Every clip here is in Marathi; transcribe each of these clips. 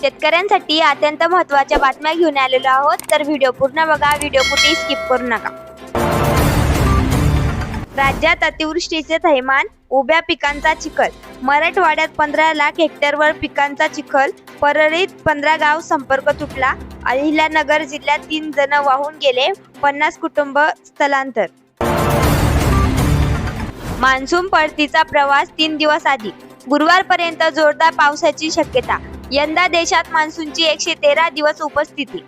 शेतकऱ्यांसाठी अत्यंत महत्त्वाच्या बातम्या घेऊन आलेलो आहोत. तर व्हिडिओ पूर्ण बघा व्हिडिओ कुठेही स्किप करू नका. राज्यात अतिवृष्टीचे थैमान उभ्या पिकांचा चिखल. मराठवाड्यात पंधरा लाख हेक्टरवर पिकांचा चिखल परळीत पंधरा गाव संपर्क तुटला. अहिल्यानगर जिल्ह्यात तीन जण वाहून गेले पन्नास कुटुंब स्थलांतर. मान्सून परतीचा प्रवास तीन दिवस आधी. गुरुवारपर्यंत जोरदार पावसाची शक्यता. यंदा देशात मान्सूनची एकशे तेरा दिवस उपस्थिती.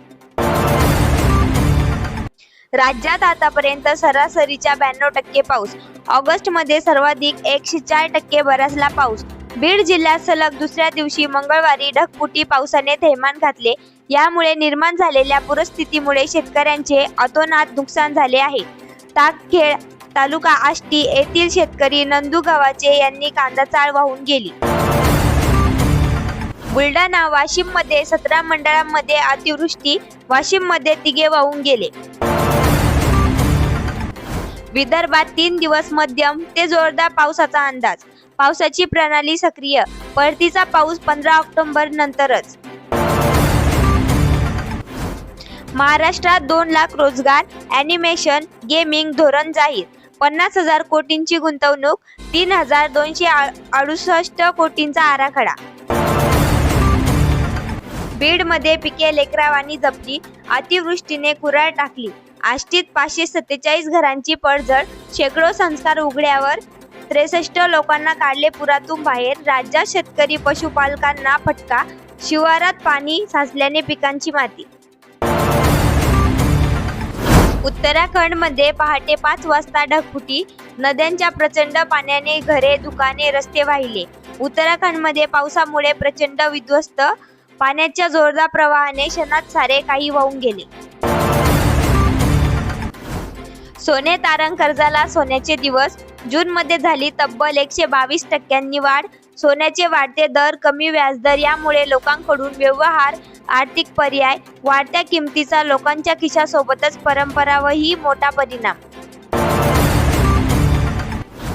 राज्यात आतापर्यंत सरासरीच्या ब्याण्णव टक्के पाऊस. ऑगस्टमध्ये सर्वाधिक एकशे चार टक्के बरसला पाऊस. बीड जिल्ह्यात सलग दुसऱ्या दिवशी मंगळवारी ढगफुटी पावसाने थैमान घातले. यामुळे निर्माण झालेल्या पूरस्थितीमुळे शेतकऱ्यांचे अतोनात नुकसान झाले आहे. ताकखेळ तालुका आष्टी येथील शेतकरी नंदू गावाचे यांनी कांदा चाळ वाहून गेली. बुलढाणा वाशिममध्ये सतरा मंडळांमध्ये अतिवृष्टी वाशिममध्ये तिघे वाहून गेले. विदर्भात तीन दिवस मध्यम ते जोरदार पावसाचा अंदाज. पावसाची प्रणाली सक्रिय. परतीचा पाऊस पंधरा ऑक्टोबर नंतरच. महाराष्ट्रात दोन लाख रोजगार ॲनिमेशन गेमिंग धोरण जाहीर. पन्नास हजार कोटींची गुंतवणूक तीन हजार दोनशे अडुसष्ट कोटींचा आराखडा. बीडमध्ये पिके लेकरावानी जपली. अतिवृष्टीने कुराळ टाकली. आष्टीत पाचशे सत्तेचाळीस घरांची पडझड. शेकडो संस्कार उघड्यावर त्रेसष्ट लोकांना काढले पुरातून बाहेर. राज्यात शेतकरी पशुपालकांना फटका. शिवारात पाणी साचल्याने पिकांची माती. उत्तराखंडमध्ये पहाटे पाच वाजता ढगफुटी. नद्यांच्या प्रचंड पाण्याने घरे दुकाने रस्ते वाहिले. उत्तराखंडमध्ये पावसामुळे प्रचंड विध्वस्त पाण्याच्या जोरदार प्रवाहाने क्षणात सारे काही वाहून गेले. सोने तारण कर्जाला सोन्याचे दिवस जून मध्ये झाली तब्बल एकशे बावीस टक्क्यांनी वाढ. सोन्याचे वाढते दर कमी व्याजदर यामुळे लोकांकडून व्यवहार आर्थिक पर्याय वाढत्या किमतीचा लोकांच्या खिशासोबतच परंपरावरही मोठा परिणाम.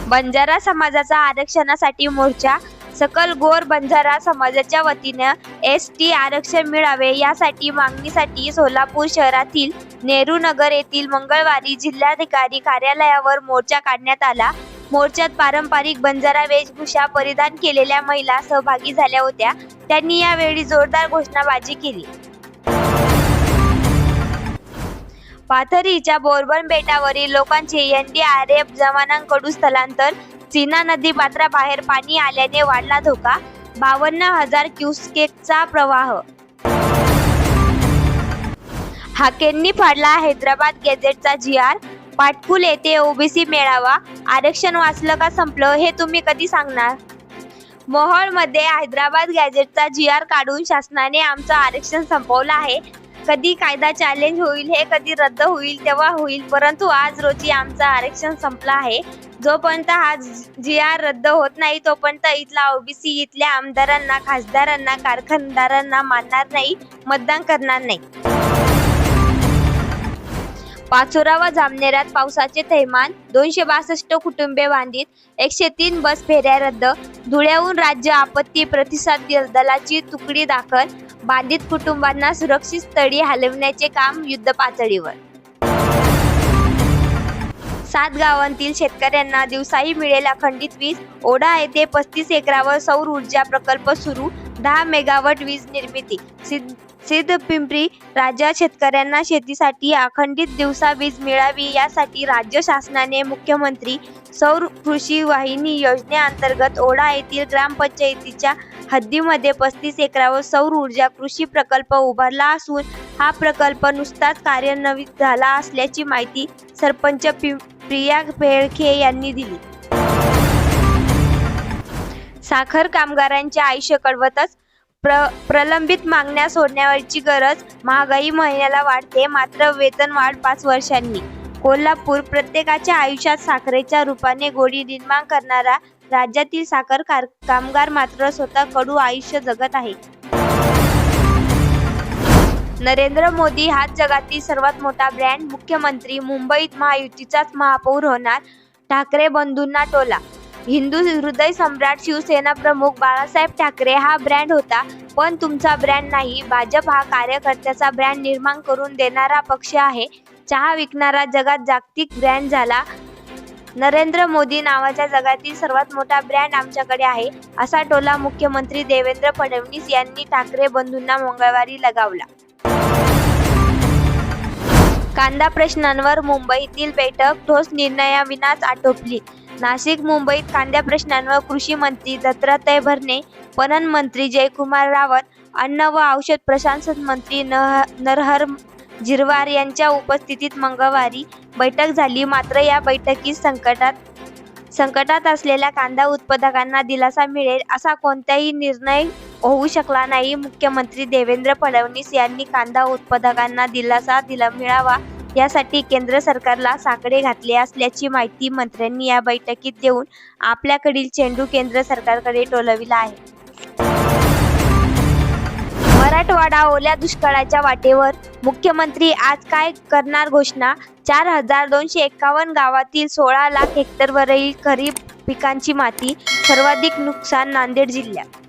बंजारा समाजाचा आरक्षणासाठी मोर्चा सकल गोर बंजारा समाजाच्या वतीनं एस टी आरक्षण मिळावे यासाठी मागणीसाठी सोलापूर शहरातील नेहरू नगर येथील मंगळवारी जिल्हाधिकारी कार्यालयावर मोर्चा काढण्यात आला. मोर्चात पारंपरिक बंजारा वेशभूषा परिधान केलेल्या महिला सहभागी झाल्या होत्या. त्यांनी यावेळी जोरदार घोषणाबाजी केली. पाथरीच्या बोरबन बेटावरील लोकांचे एनडीआरएफ जवानांकडून स्थलांतर सीना नदी पात्राबाहेर पाणी आल्याने वाढला धोका. बावन्न हजार क्युसेकचा प्रवाह. हाकेंनी फाडला हैदराबाद गॅझेटचा जी आर. पाटकुल येथे ओबीसी मेळावा. आरक्षण वाचलं का संपलं हे तुम्ही कधी सांगणार? मोहोळमध्ये हैदराबाद गॅझेटचा जी आर काढून शासनाने आमचं आरक्षण संपवलं आहे. कधी कायदा चॅलेंज होईल हे कधी रद्द होईल तेव्हा होईल. परंतु आज रोजी आमचा आरक्षण संपला आहे. जोपर्यंत हा जी आर रद्द होत नाही तोपर्यंत इथला ओबीसी इथल्या आमदारांना खासदारांना कारखानदारांना मानणार नाही मतदान करणार नाही. पाचोरा व जामनेरात पावसाचे थैमान दोनशे बासष्ट कुटुंबे बांधित एकशे तीन बस फेऱ्या रद्द धुळ्याहून राज्य आपत्ती प्रतिसाद दलाची तुकडी दाखल बाधित कुटुंबांना सुरक्षित स्थळी हलविण्याचे काम युद्ध पातळीवर. सात गावांतील शेतकऱ्यांना दिवसाही मिळेल अखंडित वीज. ओढा येथे पस्तीस एकरावर सौर ऊर्जा प्रकल्प सुरू. दहा मेगावट वीज निर्मिती. सिद्ध सिद्ध पिंपरी राज्यात शेतकऱ्यांना शेतीसाठी अखंडित दिवसा वीज मिळावी यासाठी राज्य शासनाने मुख्यमंत्री सौर कृषी वाहिनी योजनेअंतर्गत ओढा येथील ग्रामपंचायतीच्या हद्दीमध्ये पस्तीस एकरावर सौर ऊर्जा कृषी प्रकल्प उभारला असून हा प्रकल्प नुसताच कार्यान्वित झाला असल्याची माहिती सरपंच प्रिया बेळखे यांनी दिली. साखर कामगारांचे आयुष्य कडवतच प्र प्रलंबित मागण्या सोडण्यावरची गरज महागाई महिन्याला वाढते मात्र वेतनवाढ पाच वर्षांनी. कोल्हापूर प्रत्येकाच्या आयुष्यात साखरेच्या रूपाने गोडी निर्माण करणारा राज्यातील साखर कार कामगार मात्र स्वतः कडू आयुष्य जगत आहे. नरेंद्र मोदी हाच जगातील सर्वात मोठा ब्रँड मुख्यमंत्री मुंबईत महायुतीचाच महापौर होणार ठाकरे बंधूंना टोला हिंदू हृदय सम्राट शिवसेना प्रमुख बाळासाहेब ठाकरे हा ब्रँड होता. पण तुमचा ब्रँड नाही. भाजप हा कार्यकर्त्याचा ब्रँड निर्माण करून देणारा पक्ष आहे. चहा विकणारा जगात जागतिक ब्रँड झाला. नरेंद्र मोदी नावाच्या जगातील सर्वात मोठा ब्रँड आमच्याकडे आहे. असा टोला मुख्यमंत्री देवेंद्र फडणवीस यांनी ठाकरे बंधूंना मंगळवारी लगावला. कांदा प्रश्नांवर मुंबईतील बैठक ठोस निर्णयाविनाच आटोपली. नाशिक मुंबईत कांद्या प्रश्नांवर कृषी मंत्री दत्तात्रय भरणे पणन मंत्री जयकुमार रावत अन्न व औषध प्रशासन मंत्री नह नरहर झिरवार यांच्या उपस्थितीत मंगळवारी बैठक झाली. मात्र या बैठकीत संकटात संकटात असलेल्या कांदा उत्पादकांना दिलासा मिळेल असा कोणताही निर्णय होऊ शकला नाही. मुख्यमंत्री देवेंद्र फडणवीस यांनी कांदा उत्पादकांना दिलासा दिला मिळावा यासाठी केंद्र सरकारला साकडे घातले असल्याची माहिती मंत्र्यांनी या बैठकीत देऊन आपल्याकडील चेंडू केंद्र सरकारकडे टोलविला आहे. मराठवाडा ओल्या दुष्काळाच्या वाटेवर मुख्यमंत्री आज काय करणार घोषणा? चार हजार दोनशे एक्कावन्न गावातील सोळा लाख हेक्टरवरील खरीप पिकांची माती सर्वाधिक नुकसान नांदेड जिल्ह्यात.